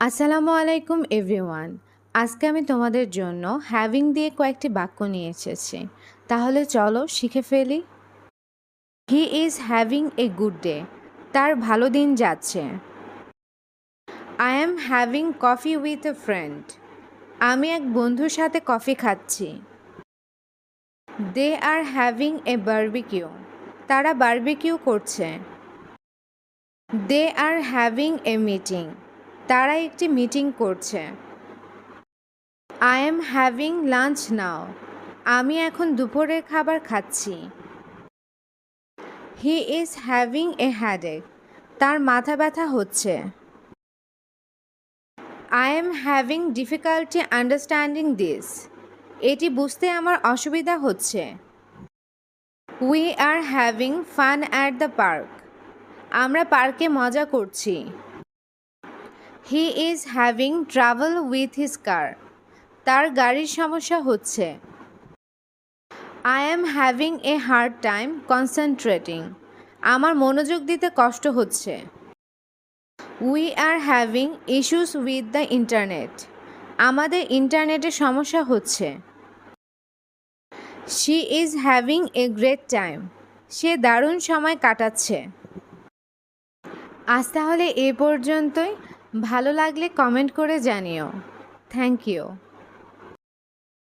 আসসালামু আলাইকুম, এভরিওয়ান। আজকে আমি তোমাদের জন্য হ্যাভিং দিয়ে কয়েকটি বাক্য নিয়ে এসেছি। তাহলে চলো শিখে ফেলি। He is having a good day. তার ভালো দিন যাচ্ছে। I am having coffee with a friend. আমি এক বন্ধুর সাথে কফি খাচ্ছি। They are having a barbecue. তারা বার্বিকিউ করছে। They are having a meeting. তারা একটি মিটিং করছে। I am having lunch now আমি এখন দুপুরের খাবার খাচ্ছি। He is having a headache তার মাথা ব্যথা হচ্ছে। I am having difficulty understanding this এটি বুঝতে আমার অসুবিধা হচ্ছে। We are having fun at the park আমরা পার্কে মজা করছি। He is having trouble with his car তার গাড়ির সমস্যা হচ্ছে। I am having a hard time concentrating আমার মনোযোগ দিতে কষ্ট হচ্ছে। We are having issues with the internet আমাদের ইন্টারনেটের সমস্যা হচ্ছে। She is having a great time সে দারুণ সময় কাটাচ্ছে। আজ তাহলে এ পর্যন্তই। ভালো লাগলে কমেন্ট করে জানিও। Thank you